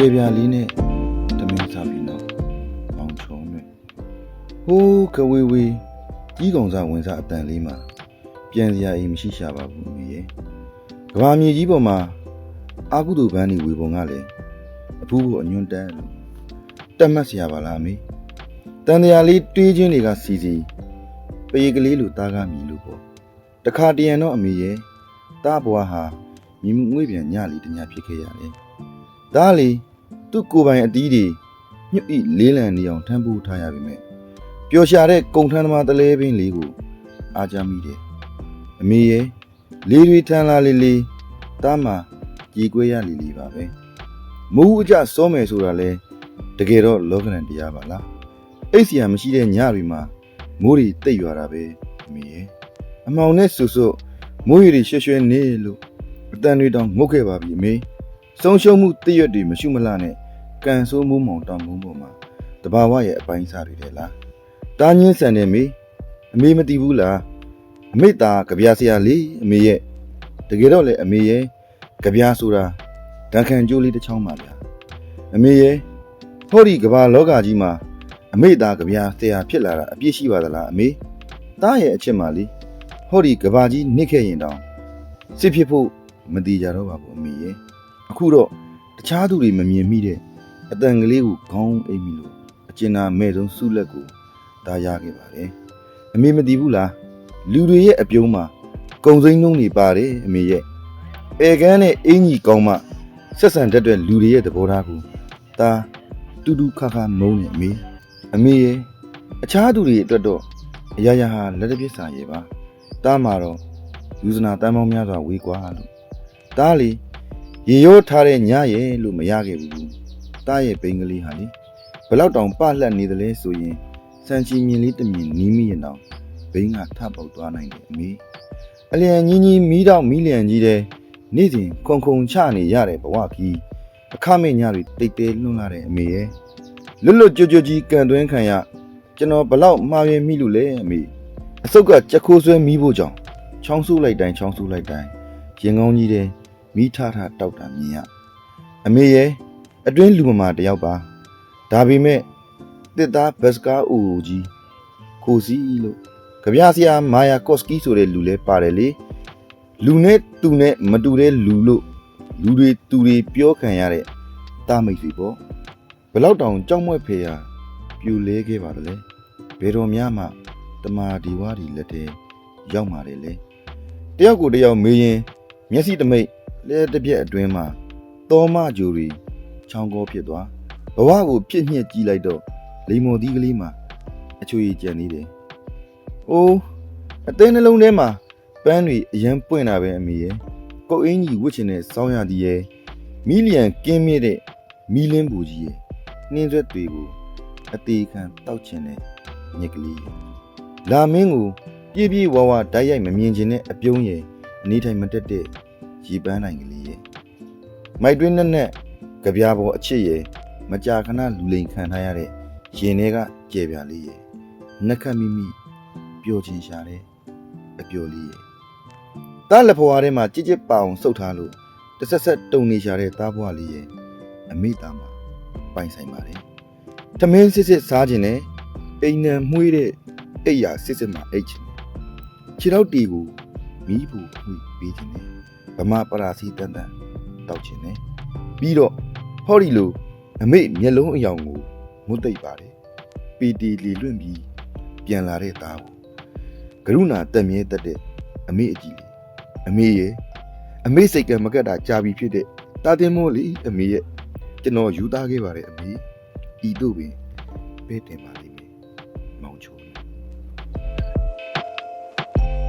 ကျေပြာလေးနဲ့တမင်းစားပြီးတော့မောင်ချုံနဲ့ဟိုးကဝေးဝေးကြီးကောင်စားဝင်စားအတန်လေးမှာပြန်စရာအိမ်မရှိရှာပါဘူးမိရဲ့ကဘာမြေကြီးပေါ်မှာအာကုတုပန်းနေဝေပုံကလည်းအဖူးဖို့အညွန့်တန်းလို့တက်မှတ်စရာပါလားမေတန်တရားလေးတွေးချင်းတွေကစီစီပေကလေးလိုတားကားမြည်လို့ပေါ့တခါတရံတော့အမေရဲ့တားဘွားဟာမြင်ငွေ့ပြန်ညလီတညဖြစ်ခဲ့ရတယ်ဒါလေ သူ့ကိုယ်ပိုင်အတီးတွေညှို့ဤလေးလံနေအောင်ထမ်းဖို့ထားရပြီမဲ့ပျော်ရှာတဲ့ကုံထမ်းသမားတလဲပင်လေးကိုအားကြမိတယ်အမေရဲ့လေးတွေထမ်းလာလေးလေးတားမှာကြေကွဲရလီလီပါပဲမိုးအကြစောမယ်ဆိုတာလဲတကယ်တော့လောကရန်တရားပါလားအိတ်စီယာမရှိတဲ့ညတွေမှာမိုးတွေတိတ်ရွာတာပဲအမေရဲ့အမောင်နဲ့ဆူဆူမိုးရီတွေရွှဲရွှဲနေလို့အတန်တွေတောင်ငုတ်ခဲ့ပါပြီအမေ ဆုံးရှုံးမှုတည့်ရွတ်တွေမရှိမလားနဲ့ကန်ဆိုးမိုးမောင်တောင်မုံပေါ်မှာတဘာဝရဲ့အပိုင်းစားတွေတဲ့လားတားညင်းဆန်တယ်မေအမေမသိဘူးလားအမေသားကြပြဆရာလေးအမေရဲ့တကယ်တော့လေအမေရဲ့ကြပြဆိုတာဒဏ်ခံကြိုးလေးတစ်ချောင်းပါဗျာအမေရဲ့ဟောဒီကဘာလောကကြီးမှာအမေသားကြပြဆရာဖြစ်လာတာအပြည့်ရှိပါသလားအမေသားရဲ့အချက်မှလေဟောဒီကဘာကြီးနစ်ခဲ့ရင်တောင်စစ်ဖြစ်ဖို့မတည်ကြတော့ပါဘူးအမေရဲ့ အခုတော့တခြားသူတွေမမြင်မိတဲ့အတန်ကလေးကိုခေါင်းအိပ်မိလို့အကျဉ်းသာမဲ့ဆုံးဆုလက်ကိုဒါရခဲ့ပါတယ်အမေမတည်ဘူးလားလူတွေရဲ့အပြုံးမှာကုံစိမ့်နှုံးတွေပါတယ်အမေရဲ့ပေကန်းနဲ့အင်ကြီးကောင်းမှဆက်ဆံတတ်တဲ့လူတွေရဲ့သဘောထားကိုဒါတူတူခါခါမုန်းနေအမေအမေရဲ့အခြားသူတွေအတွက်တော့အရာရာဟာလက်တစ်ပြစ်စာရဲ့ပါတားမှာတော့ယူဇနာတန်ပေါင်းများစွာဝေးကွာလို့တားလေ ရေရိုးထားတဲ့ညရဲ့လို့မရခဲ့ဘူးတားရဲ့ဘိန်းကလေးဟာလေဘလောက်တောင်ပလှက်နေသလဲဆိုရင်စံချီမြင်လေးတစ်မြင်နီးမိရင်တော့ဘိန်းကထပေါက်သွားနိုင်တယ်အမေအလျံကြီးကြီးမီးတော့မီးလျံကြီးတဲ့နေ့စဉ်ခုံခုံချနေရတဲ့ဘဝကြီးအခမဲ့ညတွေတိတ်တဲလွန်းလာတဲ့အမေရဲ့လွတ်လွတ်ကြွကြွကြီးကန်သွင်းခံရကျွန်တော်ဘလောက်မှားရမိလို့လဲအမေအစုပ်ကကြက်ခိုးဆွဲမီးဖို့ကြောင့်ချောင်းဆူလိုက်တိုင်းချောင်းဆူလိုက်တိုင်းရင်ကောင်းကြီးတဲ့ မိထထတောက်တာမြင်ရအမေရဲ့အတွင်းလူမမာတယောက်ပါဒါပေမဲ့တစ်သားဘတ်စကားအူကြီးကိုစီလို့ကြပြဆရာမာယာကော့စကီဆိုတဲ့လူလဲပါတယ်လေလူနဲ့သူနဲ့မတူတဲ့လူလို့လူတွေသူတွေပြောခံရတဲ့တာမိတ်တွေပေါ့ဘယ်လောက်တောင်ကြောက်မွဲ့ဖေရာပြူလဲခဲ့ပါသလဲဘယ်တော်များမှတမာဒီဝါဒီလက်ထဲရောက်มาတယ်လေတယောက်ကိုတယောက်မေးရင်မျက်စိတမိတ် လဲတစ်ပြက်အတွင်းမှာတောမဂျူရီချောင်းကောဖြစ်သွားဘဝကိုပြစ်ညှက်ကြည့်လိုက်တော့လိမ္မော်သီးကလေးမှာအချွေကြံနေတယ်။အိုးအသေးနှလုံးထဲမှာပန်းတွေအရန်ပွင့်တာပဲအမေရဲ့။ကုတ်အင်းကြီးဝှစ်ချင်တဲ့စောင်းရသည်ရဲ့မီလီယံကင်းမြင့်တဲ့မီလင်းပူကြီးရဲ့နှင်းရွက်တွေကိုအသေးခံတောက်ချင်တဲ့ညက်ကလေးရဲ့လာမင်းကိုပြည့်ပြည့်ဝဝဓာတ်ရိုက်မမြင်ချင်တဲ့အပြုံးရဲ့အနေထိုင်မတက်တဲ့ ရေပန်းနိုင်ကလေးရဲ့မိုက်တွင်းနဲ့နဲ့ကြပြားပေါ်အချစ်ရဲ့မကြာခဏလူလိန်ခံထားရတဲ့ရင်ထဲကကြဲပြားလေးရဲ့နှက်ခတ်မိမိပျော်ချင်ရှာတဲ့အပျော်လေးရဲ့တားလက်ဖွားထဲမှာကြစ်ကြစ်ပအောင်စုပ်ထားလို့တဆက်ဆက်တုံနေရှာတဲ့သားဘွားလေးရဲ့အမိသားမှာပိုင်ဆိုင်ပါတယ်။သမင်းစစ်စစ်စားခြင်းနဲ့အိမ်နံမှုေးတဲ့အိပ်ယာစစ်စစ်မှာအိတ်ခြင်းခြေထောက်တီကိုမီးပူမှုပေးခြင်းနဲ့ ဗမာပရာစီတန်တန်တောက်ခြင်းနဲ့ပြီးတော့ဟော်ဒီလိုအမိမျက်လုံးအယောင်ကိုငုတ်သိပ်ပါတယ်ပီတီလီလွင့်ပြီးပြန်လာတဲ့သားကိုကရုဏာတက်မြဲတက်တဲ့အမိအကြည့်လေးအမေရဲ့အမေစိတ်ကမကက်တာကြာပြီဖြစ်တဲ့တာတင်မိုးလေးအမေရဲ့ကျွန်တော်ယူသားခဲ့ပါတယ်အမေဤတို့ပင်ပဲ့တင်ပါလိမ့်မယ်မောင်ချို